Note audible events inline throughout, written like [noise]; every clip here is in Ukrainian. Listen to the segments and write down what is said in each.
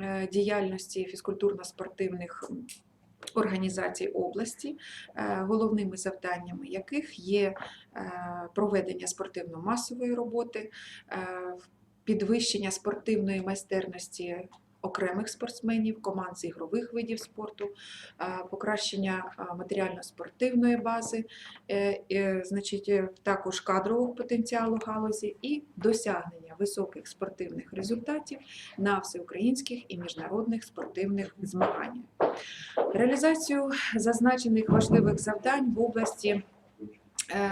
е, діяльності фізкультурно-спортивних організацій області, е, головними завданнями яких є е, проведення спортивно-масової роботи, підвищення спортивної майстерності окремих спортсменів, команд з ігрових видів спорту, е, покращення е, матеріально-спортивної бази, е, значить, також кадрового потенціалу галузі і досягнення високих спортивних результатів на всеукраїнських і міжнародних спортивних змаганнях. Реалізацію зазначених важливих завдань в області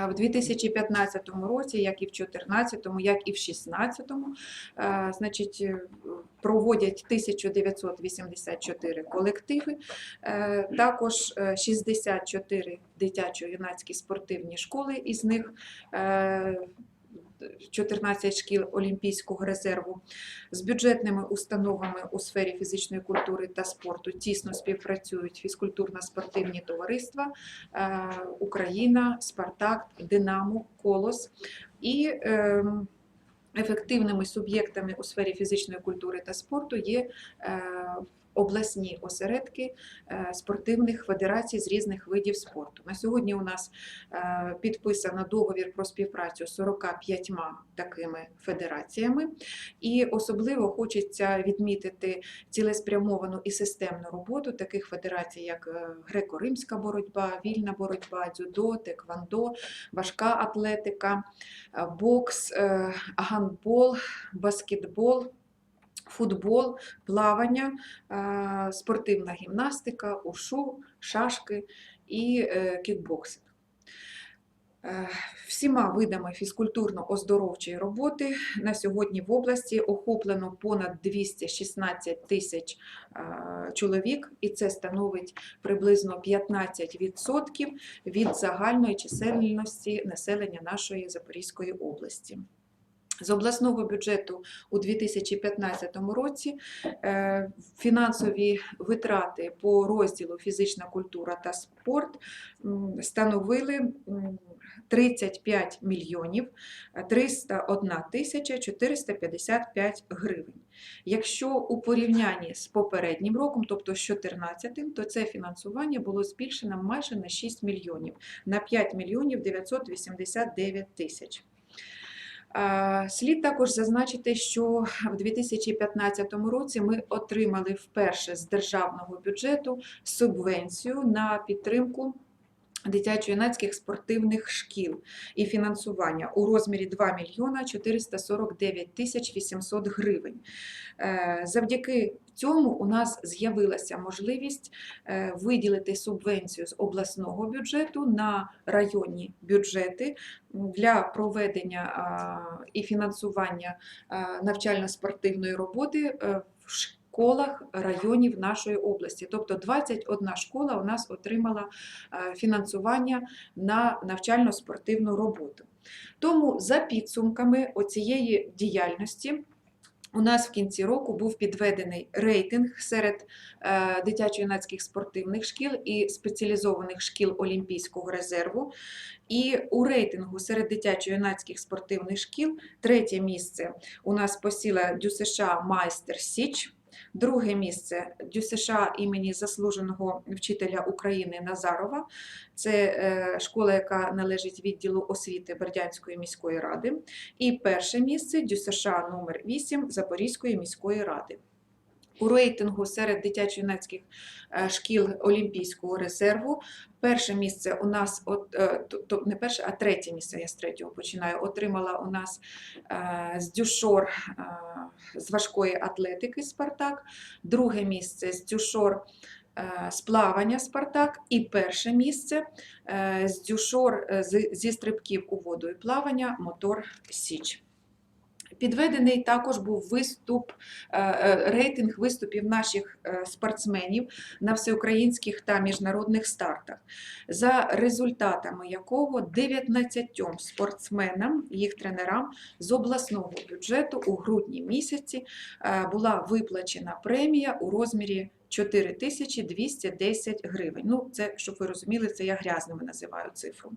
в 2015 році, як і в 2014, як і в 2016, е, значить, е, проводять 1984 колективи, е, також е, 64 дитячо-юнацькі спортивні школи, із них е, 14 шкіл Олімпійського резерву з бюджетними установами у сфері фізичної культури та спорту. Тісно співпрацюють фізкультурно-спортивні товариства е, Україна, Спартак, Динамо, Колос. І ем, ефективними суб'єктами у сфері фізичної культури та спорту є е, обласні осередки е, спортивних федерацій з різних видів спорту. На сьогодні у нас е, підписано договір про співпрацю з 45 такими федераціями, і особливо хочеться відмітити цілеспрямовану і системну роботу таких федерацій, як е, греко-римська боротьба, вільна боротьба, дзюдо, теквандо, важка атлетика, бокс, гандбол, баскетбол. Футбол, плавання, е, спортивна гімнастика, ушу, шашки і е, кікбоксинг. Е, Всіма видами фізкультурно-оздоровчої роботи на сьогодні в області охоплено понад 216 тисяч чоловік, і це становить приблизно 15% від загальної чисельності населення нашої Запорізької області. З обласного бюджету у 2015 році е, фінансові витрати по розділу фізична культура та спорт становили 35 мільйонів 301 тисяча 455 гривень. Якщо у порівнянні з попереднім роком, тобто з 2014, то це фінансування було збільшено майже на 6 мільйонів, на 5 мільйонів 989 тисяч. Е, Слід також зазначити, що в 2015 році ми отримали вперше з державного бюджету субвенцію на підтримку дитячо-юнацьких спортивних шкіл і фінансування у розмірі 2 мільйона 449 тисяч 800 гривень. Е, Завдяки цьому у нас з'явилася можливість е, виділити субвенцію з обласного бюджету на районні бюджети для проведення і фінансування навчально-спортивної роботи е, в школах районів нашої області. Тобто 21 школа у нас отримала е, фінансування на навчально-спортивну роботу. Тому за підсумками оцієї діяльності. У нас в кінці року був підведений рейтинг серед е, дитячо-юнацьких спортивних шкіл і спеціалізованих шкіл Олімпійського резерву. І у рейтингу серед дитячо-юнацьких спортивних шкіл третє місце у нас посіла ДЮСШ Майстер Січ. Друге місце ДЮСШ імені заслуженого вчителя України Назарова. Це е, школа, яка належить відділу освіти Бердянської міської ради. І перше місце ДЮСШ номер 8 Запорізької міської ради. У рейтингу серед дитячо-юнацьких е, шкіл Олімпійського резерву. Перше місце у нас, от, е, то- не перше, а третє місце, я з третього починаю, отримала у нас е, з Дюшор з важкої атлетики Спартак, друге місце з Дюшор з плавання Спартак і перше місце з Дюшор зі стрибків у воду і плавання Мотор Січ. Підведений також був виступ, е, е, рейтинг виступів наших е, спортсменів на всеукраїнських та міжнародних стартах, за результатами якого 19 спортсменам, їх тренерам з обласного бюджету у грудні місяці була виплачена премія у розмірі 4210 гривень. Ну, це, щоб ви розуміли, це я грязними називаю цифру.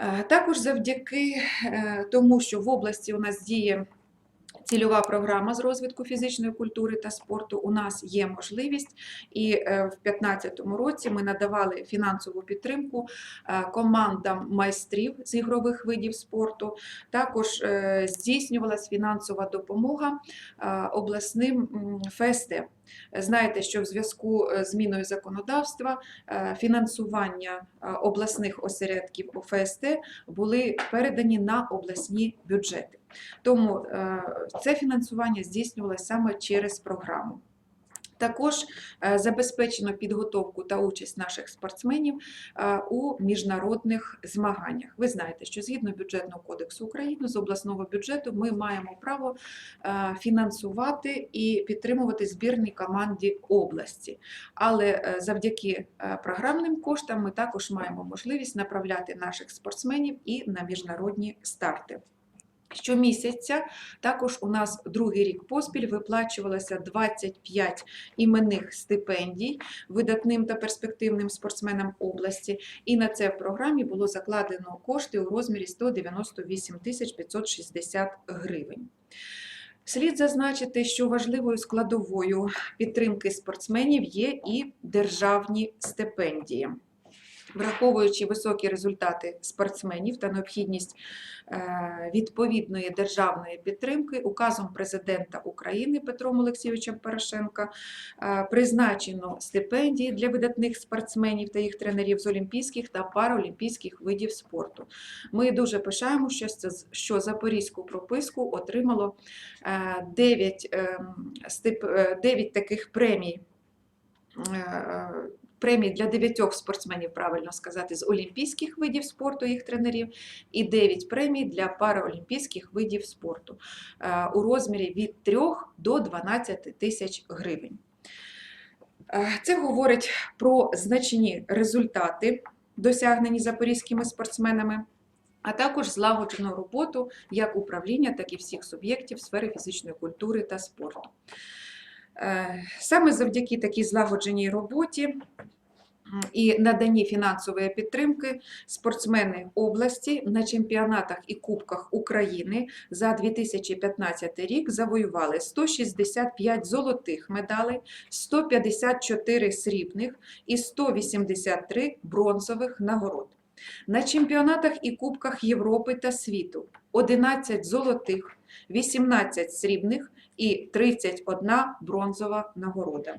Е, Також завдяки е, тому, що в області у нас діє Цільова програма з розвитку фізичної культури та спорту у нас є можливість, і е, в 2015 році ми надавали фінансову підтримку командам майстрів з ігрових видів спорту. Також здійснювалась фінансова допомога обласним м, ФСТ. Знаєте, що в зв'язку е, з зміною законодавства е, фінансування е, обласних осередків ОФСТ були передані на обласні бюджети. Тому це фінансування здійснювалося саме через програму. Також е, забезпечено підготовку та участь наших спортсменів е, у міжнародних змаганнях. Ви знаєте, що згідно бюджетного кодексу України з обласного бюджету ми маємо право е, фінансувати і підтримувати збірні команді області. Але завдяки програмним коштам ми також маємо можливість направляти наших спортсменів і на міжнародні старти. Щомісяця також у нас другий рік поспіль виплачувалося 25 іменних стипендій видатним та перспективним спортсменам області. І на це в програмі було закладено кошти у розмірі 198 тисяч 560 гривень. Слід зазначити, що важливою складовою підтримки спортсменів є і державні стипендії. Враховуючи високі результати спортсменів та необхідність е, відповідної державної підтримки, указом президента України Петром Олексійовичем Порошенка е, призначено стипендії для видатних спортсменів та їх тренерів з олімпійських та параолімпійських видів спорту. Ми дуже пишаємо, що, запорізьку прописку отримало 9, 9 таких премій. Премій для дев'ятьох спортсменів, правильно сказати, з олімпійських видів спорту, їх тренерів, і 9 премій для параолімпійських видів спорту е, у розмірі від 3 до 12 тисяч гривень. Е, Це говорить про значні результати, досягнені запорізькими спортсменами, а також злагоджену роботу як управління, так і всіх суб'єктів сфери фізичної культури та спорту. Е, Саме завдяки такій злагодженій роботі і наданні фінансової підтримки спортсмени області на чемпіонатах і кубках України за 2015 рік завоювали 165 золотих медалей, 154 срібних і 183 бронзових нагород. На чемпіонатах і кубках Європи та світу 11 золотих, 18 срібних і 31 бронзова нагорода.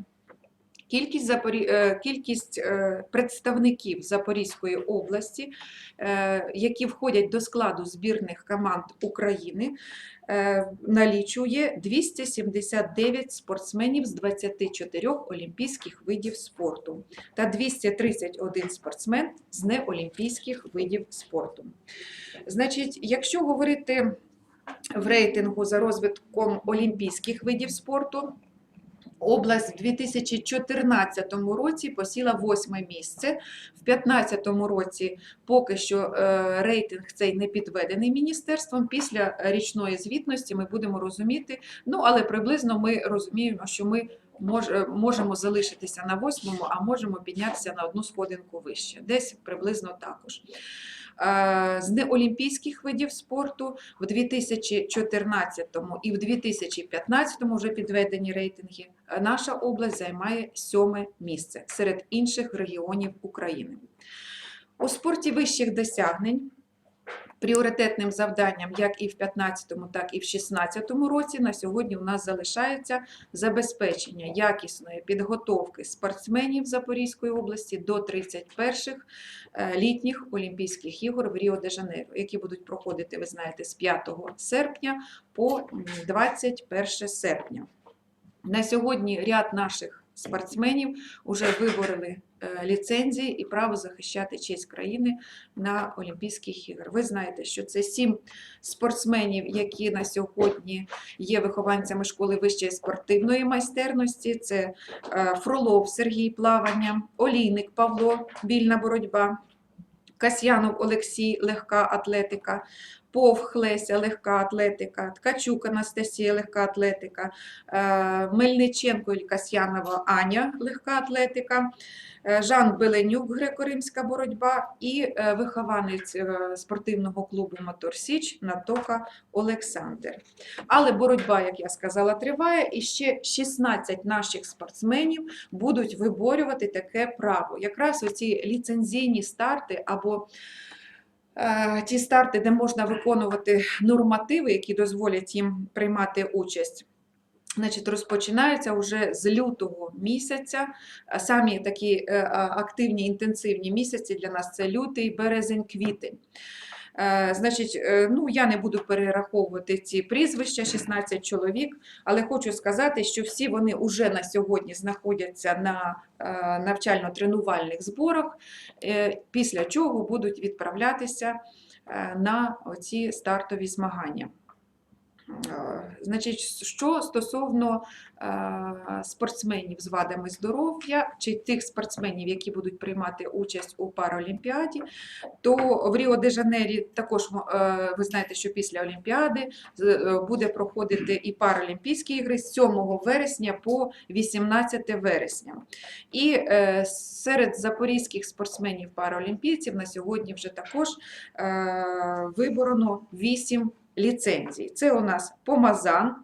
Кількість, Запорі... е, кількість е, представників Запорізької області, е, які входять до складу збірних команд України, налічує 279 спортсменів з 24 олімпійських видів спорту та 231 спортсмен з неолімпійських видів спорту. Значить, якщо говорити в рейтингу за розвитком олімпійських видів спорту, Область в 2014 році посіла восьме місце. В 2015 році поки що е, рейтинг цей не підведений міністерством. Після річної звітності ми будемо розуміти. Ну але приблизно ми розуміємо, що ми можемо залишитися на восьмому, а можемо піднятися на одну сходинку вище. Десь приблизно також. Е, З неолімпійських видів спорту в 2014 і в 2015 вже підведені рейтинги. е, Наша область займає сьоме місце серед інших регіонів України. У спорті вищих досягнень пріоритетним завданням як і в 2015, так і в 2016 році на сьогодні у нас залишається забезпечення якісної підготовки спортсменів Запорізької області до 31-х е, літніх Олімпійських ігор в Ріо-де-Жанейро, які будуть проходити, ви знаєте, з 5 серпня по 21 серпня. На сьогодні ряд наших спортсменів вже вибороли е, ліцензії і право захищати честь країни на Олімпійських іграх. Ви знаєте, що це сім спортсменів, які на сьогодні є вихованцями школи вищої спортивної майстерності. Це е, Фролов Сергій плавання, Олійник Павло, вільна боротьба. Касьянов Олексій, легка атлетика, Повх Леся, легка атлетика, Ткачук Анастасія, легка атлетика, е, Мельниченко Касьянова Аня, легка атлетика, е, Жан Беленюк, греко-римська боротьба і е, вихованець спортивного клубу Мотор Січ Натоха Олександр. Але боротьба, як я сказала, триває, і ще 16 наших спортсменів будуть виборювати таке право. Якраз оці ліцензійні старти або ті старти, де можна виконувати нормативи, які дозволять їм приймати участь. Значить, розпочинаються вже з лютого місяця. Самі такі е, активні, інтенсивні місяці для нас це лютий, березень, квітень. Е, Значить, е, ну я не буду перераховувати ці прізвища, 16 чоловік, але хочу сказати, що всі вони вже на сьогодні знаходяться на е, навчально-тренувальних зборах, після чого будуть відправлятися на ці стартові змагання. Е, Значить, що стосовно е, спортсменів з вадами здоров'я чи тих спортсменів, які будуть приймати участь у Паралімпіаді, то в Ріо де Жанері також е, ви знаєте, що після Олімпіади буде проходити і Паралімпійські ігри з 7 вересня по 18 вересня. І серед запорізьких спортсменів паралімпійців на сьогодні вже також виборено 8 ліцензій. Це у нас Помазан.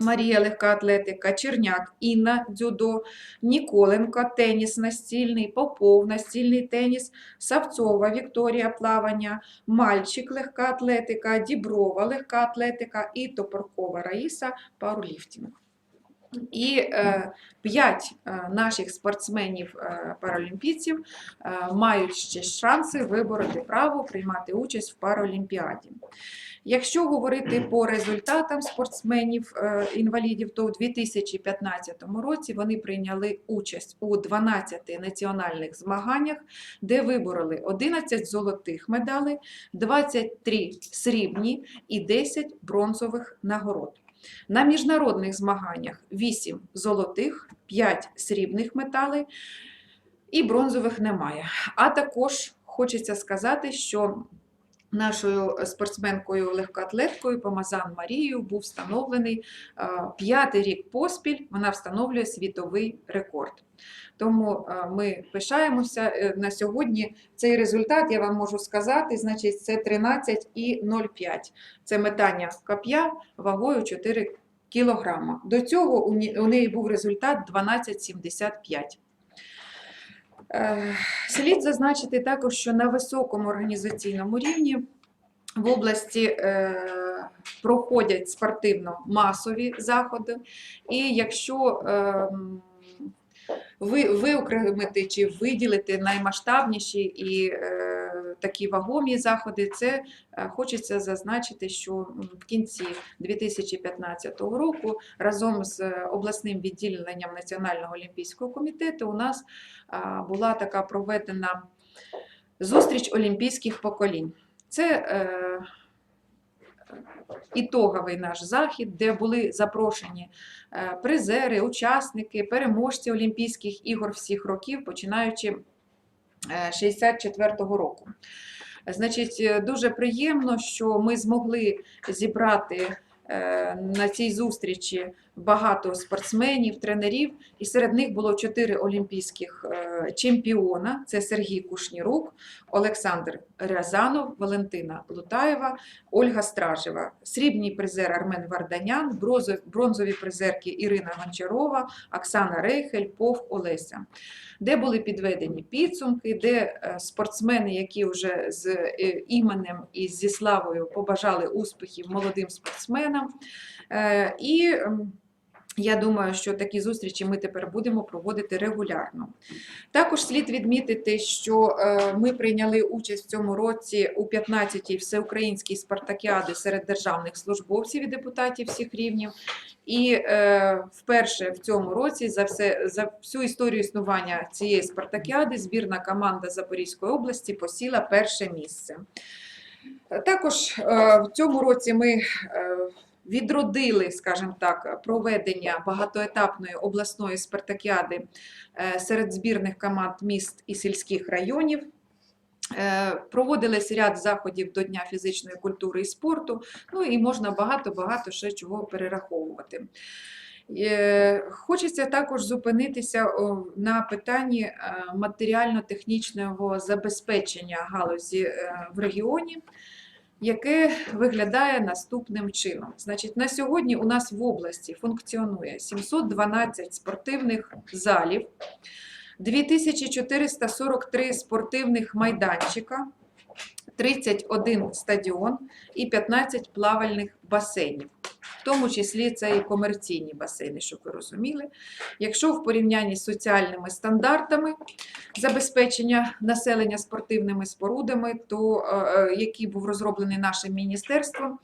Марія легка атлетика, Черняк, Інна дзюдо, Ніколенко, теніс настільний, Попов, настільний теніс, Савцова Вікторія плавання, Мальчик легка атлетика, Діброва легка атлетика і Топоркова Раїса пауерліфтинг. І е, п'ять е, наших спортсменів е, мають ще шанси вибороти право приймати участь в Паралімпіаді. Якщо говорити по результатам спортсменів е, інвалідів, то у 2015 році вони прийняли участь у 12 національних змаганнях, де вибороли 11 золотих медалей, 23 срібні і 10 бронзових нагород. На міжнародних змаганнях 8 золотих, 5 срібних металей і бронзових немає. А також хочеться сказати, що нашою спортсменкою легкоатлеткою Помазан Марією був встановлений е, п'ятий рік поспіль. Вона встановлює світовий рекорд. Тому е, ми пишаємося е, на сьогодні. Цей результат я вам можу сказати, значить, це 13,05. Це метання коп'я вагою 4 кілограма. До цього у неї був результат 12,75. Е, Слід зазначити також, що на високому організаційному рівні в області проходять спортивно-масові заходи, і якщо ем, ви, виокремити чи виділити наймасштабніші і е, такі вагомі заходи, це е, хочеться зазначити, що в кінці 2015 року разом з обласним відділенням Національного олімпійського комітету у нас була така проведена зустріч олімпійських поколінь. Це е, ітоговий наш захід, де були запрошені е, призери, учасники, переможці Олімпійських ігор всіх років, починаючи е, 64-го року. Значить, е, дуже приємно, що ми змогли зібрати е, на цій зустрічі багато спортсменів, тренерів, і серед них було чотири олімпійських е, чемпіона: це Сергій Кушнірук, Олександр Рязанов, Валентина Лутаєва, Ольга Стражева, срібний призер Армен Варданян, бронзові призерки Ірина Гончарова, Оксана Рейхель, Пов Олеся, де були підведені підсумки, де е, спортсмени, які вже з е, іменем і зі славою побажали успіхів молодим спортсменам. І я думаю, що такі зустрічі ми тепер будемо проводити регулярно. Також слід відмітити, що е, ми прийняли участь в цьому році у 15-й всеукраїнській спартакіади серед державних службовців і депутатів всіх рівнів. І е, вперше в цьому році за все за всю історію існування цієї спартакіади збірна команда Запорізької області посіла перше місце. Також е, в цьому році ми е, відродили, скажімо так, проведення багатоетапної обласної спартакіади е, серед збірних команд міст і сільських районів. Е, Проводились ряд заходів до Дня фізичної культури і спорту, ну і можна багато-багато ще чого перераховувати. Е, Хочеться також зупинитися на питанні матеріально-технічного забезпечення галузі в регіоні, яке виглядає наступним чином. Значить, на сьогодні у нас в області функціонує 712 спортивних залів, 2443 спортивних майданчика, 31 стадіон і 15 плавальних басейнів. В тому числі це і комерційні басейни, щоб ви розуміли. Якщо в порівнянні з соціальними стандартами забезпечення населення спортивними спорудами, то, е, е, який був розроблений нашим міністерством,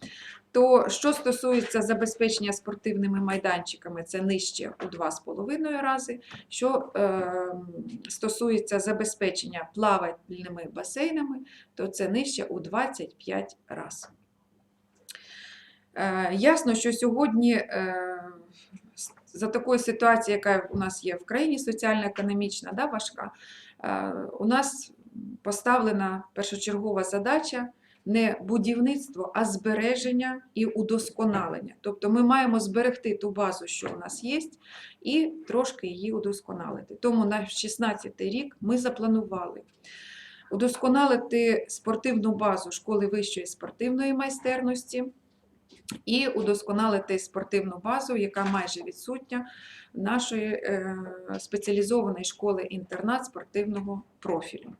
то що стосується забезпечення спортивними майданчиками, це нижче у 2,5 рази. Що е, стосується забезпечення плавальними басейнами, то це нижче у 25 разів. Е, Ясно, що сьогодні е, за такою ситуацією, яка у нас є в країні соціально-економічна, да, важка, е, у нас поставлена першочергова задача не будівництво, а збереження і удосконалення. Тобто ми маємо зберегти ту базу, що у нас є, і трошки її удосконалити. Тому на 2016 рік ми запланували удосконалити спортивну базу школи вищої спортивної майстерності і удосконалити спортивну базу, яка майже відсутня нашої е, спеціалізованої школи-інтернат спортивного профілю.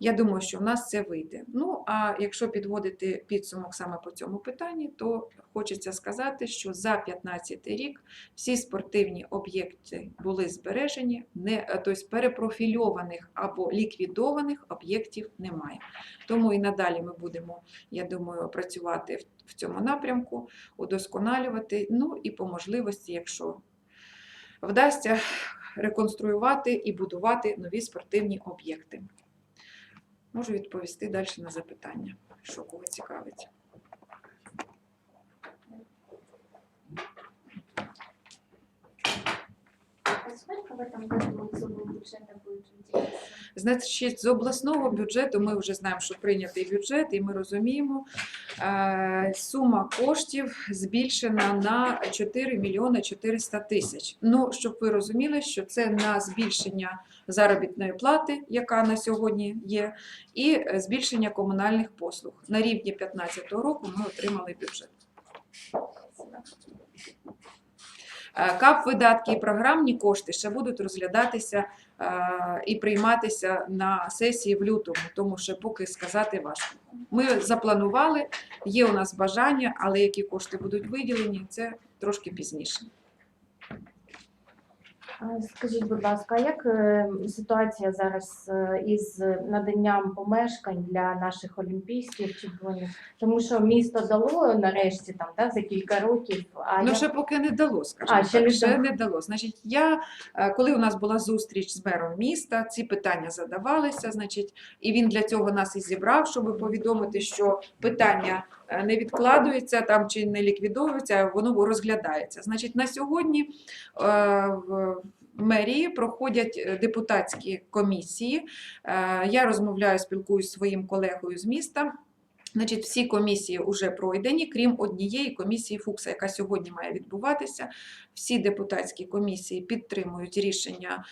Я думаю, що в нас це вийде. Ну, а якщо підводити підсумок саме по цьому питанні, то хочеться сказати, що за 2015 рік всі спортивні об'єкти були збережені, не, е, тобто перепрофільованих або ліквідованих об'єктів немає. Тому і надалі ми будемо, я думаю, працювати в, в цьому напрямку, удосконалювати, ну і по можливості, якщо вдасться реконструювати і будувати нові спортивні об'єкти. Можу відповісти далі на запитання, що кого цікавить. Сколько в этом году из бюджета будет? Значить, з обласного бюджету ми вже знаємо, що прийнятий бюджет, і ми розуміємо, е, сума коштів збільшена на 4 мільйони 400 тисяч. Ну, щоб ви розуміли, що це на збільшення заробітної плати, яка на сьогодні є, і е, збільшення комунальних послуг. На рівні 2015 року ми отримали бюджет. Е, КАП видатки і програмні кошти ще будуть розглядатися е, і прийматися на сесії в лютому, тому що поки сказати важко. Ми запланували, є у нас бажання, але які кошти будуть виділені, це трошки пізніше. Скажіть, будь ласка, а як е, ситуація зараз е, із наданням помешкань для наших олімпійських чемпіонів? Тому що місто дало нарешті там да, за кілька років. А Ну, як- ще поки не дало, скажімо А, ще так, не ще дало. не дало. Значить, я, е, коли у нас була зустріч з мером міста, ці питання задавалися, значить, і він для цього нас і зібрав, щоб повідомити, що питання не відкладується там чи не ліквідовується, воно розглядається. Значить, на сьогодні е, в мерії проходять е, депутатські комісії. Е, Я розмовляю, спілкуюся зі своїм колегою з міста. Значить, всі комісії вже пройдені, крім однієї комісії Фукса, яка сьогодні має відбуватися. Всі депутатські комісії підтримують рішення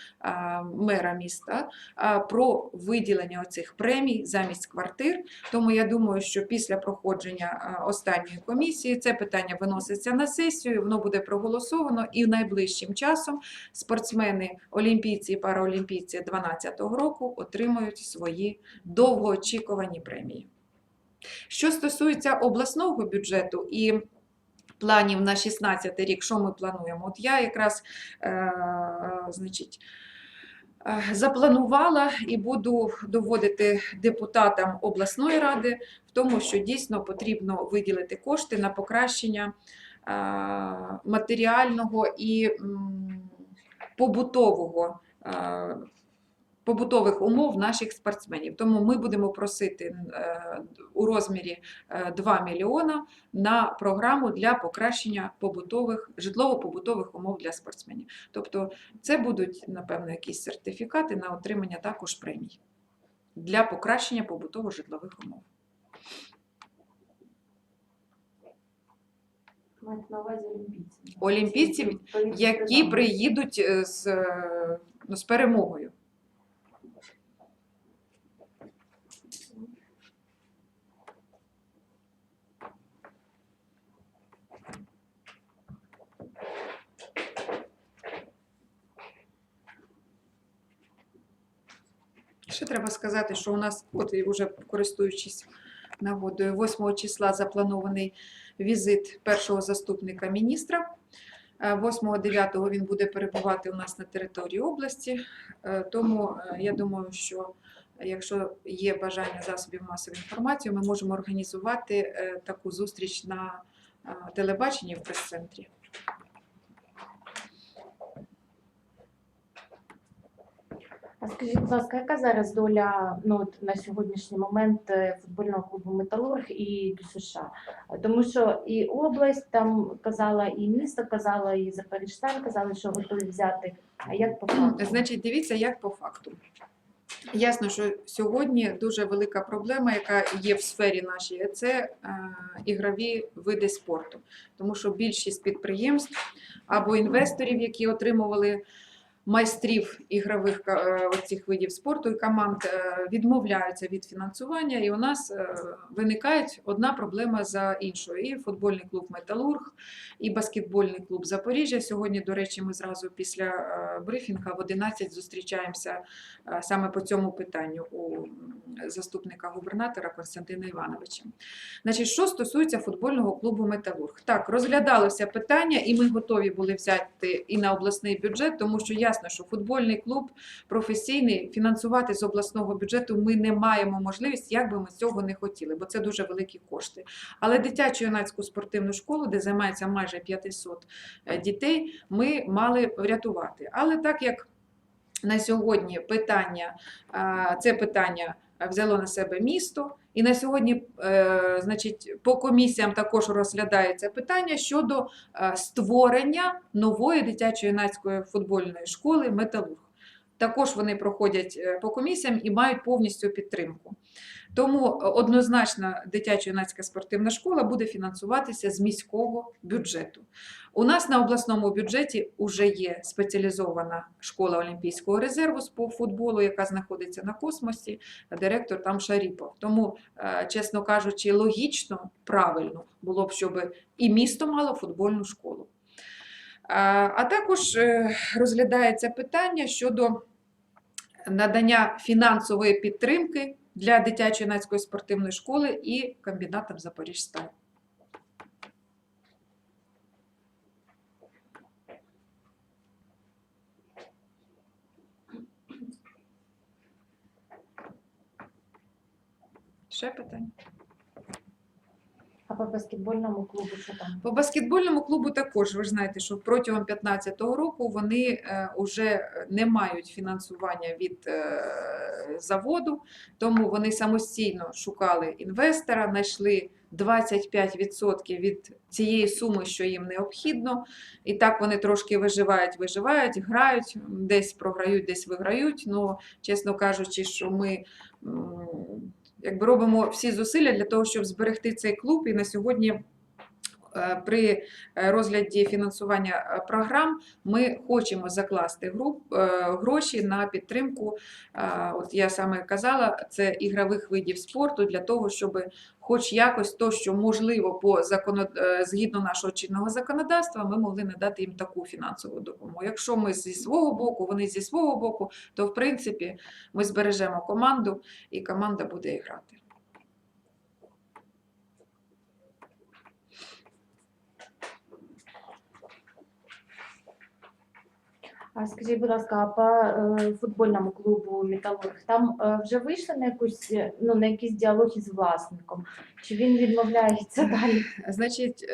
мера міста про виділення оцих премій замість квартир. Тому я думаю, що після проходження останньої комісії це питання виноситься на сесію, воно буде проголосовано, і найближчим часом спортсмени, олімпійці і параолімпійці 2012 року отримають свої довгоочікувані премії. Що стосується обласного бюджету і планів на 16 рік, що ми плануємо? От я якраз е, значить, е, запланувала і буду доводити депутатам обласної ради в тому, що дійсно потрібно виділити кошти на покращення е, матеріального і побутового. Е, Побутових умов наших спортсменів. Тому ми будемо просити е, у розмірі е, 2 мільйона на програму для покращення побутових житлово-побутових умов для спортсменів. Тобто це будуть, напевно, якісь сертифікати на отримання також премій. для покращення побутово-житлових умов. Мають на увазі олімпійців. Олімпійців, які приїдуть е, з, е, ну, з перемогою. Ще треба сказати, що у нас, от і вже користуючись нагодою, 8 числа запланований візит першого заступника міністра. 8-9 він буде перебувати у нас на території області. Е, Тому е, я думаю, що якщо є бажання засобів масової інформації, ми можемо організувати е, таку зустріч на е, телебаченні в прес-центрі. А скажіть, будь ласка, яка зараз доля ну, от на сьогоднішній момент е, футбольного клубу Металург і ДЮСШ? Тому що і область там казала, і місто казала, і Запоріжстан казали, що готові взяти. А як по факту? Значить, дивіться, як по факту. Ясно, що сьогодні дуже велика проблема, яка є в сфері нашій, це е, ігрові види спорту. Тому що більшість підприємств або інвесторів, які отримували майстрів ігрових е, оцих видів спорту і команд, е, відмовляються від фінансування, і у нас е, виникає одна проблема за іншою. І футбольний клуб Металург, і баскетбольний клуб Запоріжжя. Сьогодні, до речі, ми зразу після брифінга в 11 зустрічаємося саме по цьому питанню у заступника губернатора Константина Івановича. Значить, що стосується футбольного клубу Металург, так розглядалося питання, і ми готові були взяти і на обласний бюджет, тому що ясно, що футбольний клуб професійний фінансувати з обласного бюджету ми не маємо можливість, як би ми цього не хотіли, бо це дуже великі кошти. Але дитячу юнацьку спортивну школу, де займається майже 500 е, дітей, ми мали врятувати. Але так як на сьогодні питання, це питання взяло на себе місто, і на сьогодні, е, значить, по комісіям також розглядається питання щодо е, створення нової дитячо-юнацької футбольної школи Металург. Також вони проходять е, по комісіям і мають повністю підтримку. Тому е, однозначно дитячо-юнацька спортивна школа буде фінансуватися з міського бюджету. У нас на обласному бюджеті вже є спеціалізована школа Олімпійського резерву з по футболу, яка знаходиться на космосі, директор там Шаріпов. Тому, е, чесно кажучи, логічно, правильно було б, щоб і місто мало футбольну школу. А також е, розглядається питання щодо надання фінансової підтримки для дитячо-юнацької спортивної школи і комбінатам Запоріжсталь. Ще питання? А по баскетбольному клубу що там? По баскетбольному клубу також ви ж знаєте, що протягом 2015 року вони вже не мають фінансування від е, заводу, тому вони самостійно шукали інвестора, знайшли 25% від цієї суми, що їм необхідно. І так вони трошки виживають, виживають, грають, десь програють, десь виграють. Ну, чесно кажучи, що ми. Якби робимо всі зусилля для того, щоб зберегти цей клуб, і на сьогодні при е, розгляді фінансування е, програм ми хочемо закласти груп, е, гроші на підтримку. е, От я саме казала, це ігрових видів спорту для того, щоб хоч якось то, що можливо по законод... е, згідно нашого чинного законодавства, ми могли надати їм таку фінансову допомогу. Якщо ми зі свого боку, вони зі свого боку, то в принципі ми збережемо команду і команда буде грати. А скажіть, будь ласка, а по е, футбольному клубу Металург там е, вже вийшли на якусь е, ну на якісь діалоги з власником? Чи він відмовляється [laughs] далі? Значить,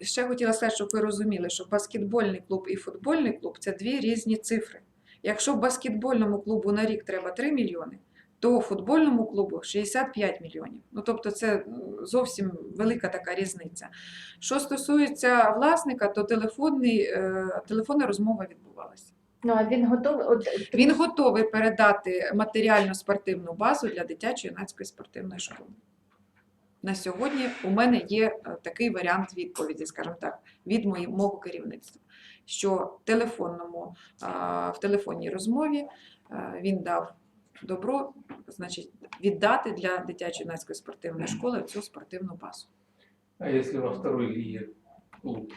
ще хотіла сказати, щоб ви розуміли, що баскетбольний клуб і футбольний клуб це дві різні цифри. Якщо баскетбольному клубу на рік треба 3 мільйони, то футбольному клубу 65 мільйонів. Ну тобто це зовсім велика така різниця. Що стосується власника, то телефонний, телефонна розмова відбувалася. Ну а він готовий. От Він готовий передати матеріальну спортивну базу для дитячої юнацької спортивної школи. На сьогодні у мене є е, такий варіант відповіді, скажімо так, від мого керівництва, що в, телефонному, в телефонній розмові е, він дав добро, значить, віддати для дитячої юнацької спортивної школи цю спортивну базу. А если во второй лиге клуб?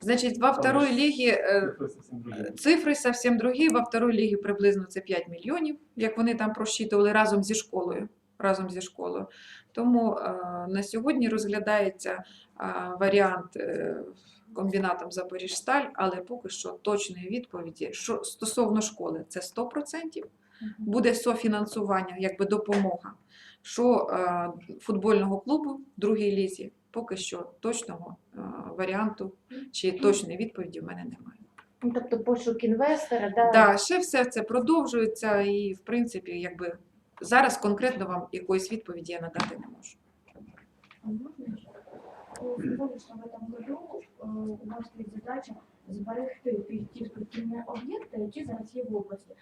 Значить, во Там второй е, другие. Цифри зовсім другі. Во второй лігі приблизно це 5 мільйонів, як вони там просчитували разом зі школою. Разом зі школою. Тому е, на сьогодні розглядається е, варіант е, комбінатом Запоріжсталь, але поки що точної відповіді що стосовно школи це 100%. Буде софінансування, якби допомога. Що е, футбольного клубу в другій лізі, поки що точного е, варіанту чи точної відповіді в мене немає. Ну, тобто пошук інвестора, да, Да, ще все це продовжується, і в принципі, якби зараз конкретно вам якоїсь відповіді я надати не можу. Что в этом году э, у нас стоит задача зберегти ті спортивні об'єкти, які зараз є в області.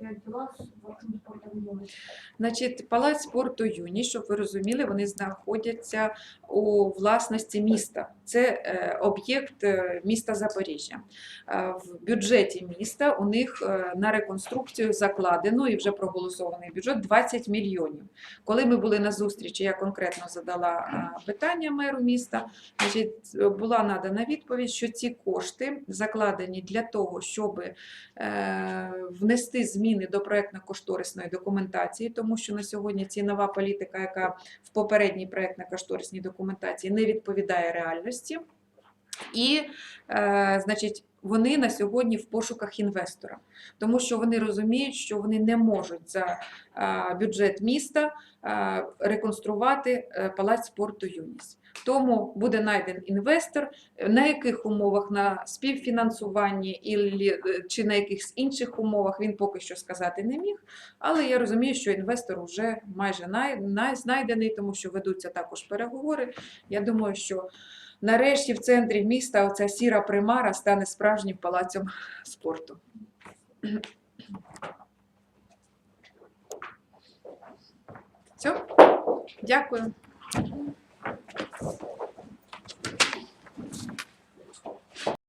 Як дела з вашим спортом юності? Значить, палац спорту юні, щоб ви розуміли, вони знаходяться у власності міста. Це е, об'єкт е, міста Запоріжжя. Е, в бюджеті міста у них на реконструкцію закладено і вже проголосований бюджет 20 мільйонів. Коли ми були на зустрічі, я конкретно задала питання меру міста. Значить, була надана відповідь, що ці кошти закладені для того, щоб е, внести зміни до проектно-кошторисної документації, тому що на сьогодні цінова політика, яка в попередній проектно-кошторисній документації не відповідає реальності. І, е, значить, вони на сьогодні в пошуках інвестора, тому що вони розуміють, що вони не можуть за бюджет міста реконструвати е, палац спорту Юніс. Тому буде знайден інвестор, на яких умовах на співфінансуванні е, чи на якихось інших умовах він поки що сказати не міг. Але я розумію, що інвестор вже майже най, най, знайдений, тому що ведуться також переговори. Я думаю, що Нарешті в центрі міста оця сіра примара стане справжнім палацом спорту. Все, дякую.